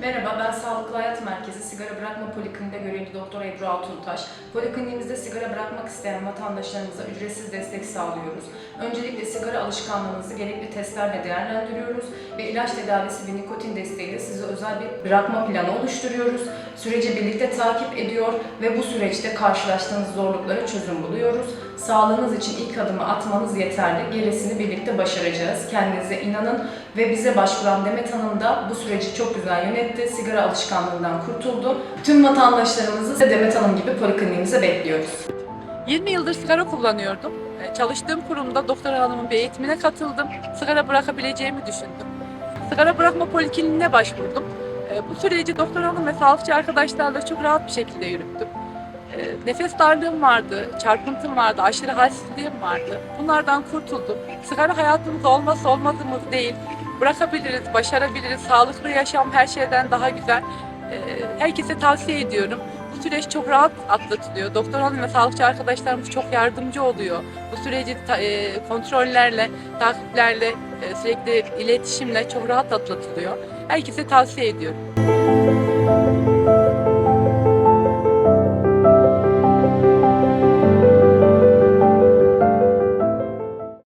Merhaba, ben Sağlıklı Hayat Merkezi Sigara Bırakma Polikliniğinde görevli Doktor Ebru Altuntaş. Polikliniğimizde sigara bırakmak isteyen vatandaşlarımıza ücretsiz destek sağlıyoruz. Öncelikle sigara alışkanlığınızı gerekli testlerle değerlendiriyoruz ve ilaç tedavisi ve nikotin desteğiyle size özel bir bırakma planı oluşturuyoruz. Süreci birlikte takip ediyor ve bu süreçte karşılaştığınız zorluklara çözüm buluyoruz. Sağlığınız için ilk adımı atmanız yeterli. Gerisini birlikte başaracağız. Kendinize inanın ve bize başvuran Demet Hanım da bu süreci çok güzel yönetti. Sigara alışkanlığından kurtuldu. Tüm vatandaşlarımızı da Demet Hanım gibi polikliniğimize bekliyoruz. 20 yıldır sigara kullanıyordum. Ee, Çalıştığım kurumda doktor hanımın bir eğitimine katıldım. Sigara bırakabileceğimi düşündüm. Sigara bırakma polikliniğine başvurdum. Ee, Bu süreci doktor hanım ve sağlıkçı arkadaşlarla çok rahat bir şekilde yürüttüm. Ee, Nefes darlığım vardı, çarpıntım vardı, aşırı halsizliğim vardı. Bunlardan kurtuldum. Sigara hayatımızda olmazsa olmazımız değil. Bırakabiliriz, başarabiliriz. Sağlıklı yaşam her şeyden daha güzel. Ee, Herkese tavsiye ediyorum. Bu süreç çok rahat atlatılıyor. Doktor hanım ve sağlıkçı arkadaşlarımız çok yardımcı oluyor. Bu süreci e, kontrollerle, takiplerle, e, sürekli iletişimle çok rahat atlatılıyor. Herkese tavsiye ediyorum.